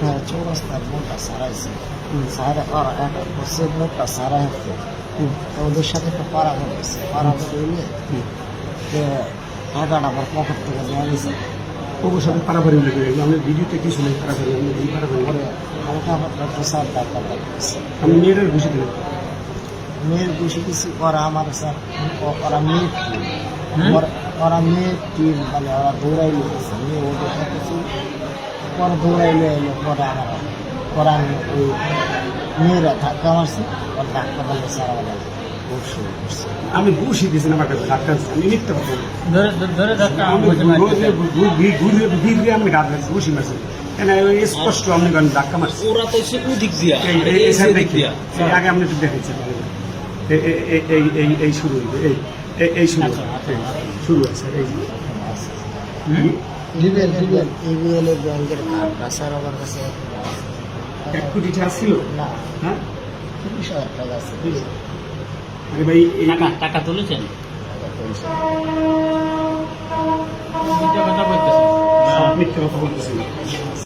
হ্যাঁ চৌরাস্তার মোটটা সারাইছে হুম। সারা ওরা একটা বসে মোটটা সারা হচ্ছে হুম। তো ওদের সাথে একটা পাড়াঘর হয়েছে পাড়াঘর হইলে হুম। যে টাকাটা আমার পকেট থেকে নেওয়া গেছে ওর সাথে পারাপারি লেগে গেল আমি ভিডিওতে কি শুনে পারাপারি আমি এই পারাপারি পরে হালকা পাতলা প্রসাদ ডাক্তার ডাকতেছে আমি মেয়েদের ঘুষি দিলাম মেয়ের বসে কিছু ওরা আমার স্যার ও- ওরা মেয়ের টিম ওরা- ওরা মেয়ের টিম মানে ওরা দৌড়াইলে গেছে মেয়ে ওদের সাথে ছিল। পরে দৌড়াইলে এলো পরে আমার পরে আমি ওই মেয়েরা ধাক্কা মারছে ওর ধাক্কা মারলে করছে। আমি ঘুষি দিয়েছি আমার কাছে ডাক্তার আমি মিথ্যা কথা ধরে ধরে ধাক্কা আমি ঘুরে ঘুরে ঘুরে আমি ডাক্তার ঘুষি মারছি স্পষ্ট আমি গান ধাক্কা মারছি? ওরা তো সে ওদিক দিয়া আগে আপনি একটু দেখেছি এই এই- এই এই- এই এই শুরু এই এই- শুরু শুরু আছে এই দিবেন দিবেন ইবিএল এর ব্যাংকের কার্ডটা স্যার আমার কাছে এক কোটি টাকা ছিল? না। হ্যাঁ? তিরিশ হাজার টাকা আছে। আরে ভাই এই টাকা টাকা তুলেছেন? টাকা কথা বলতেছেন মিথ্যা কথা বলতেছি না।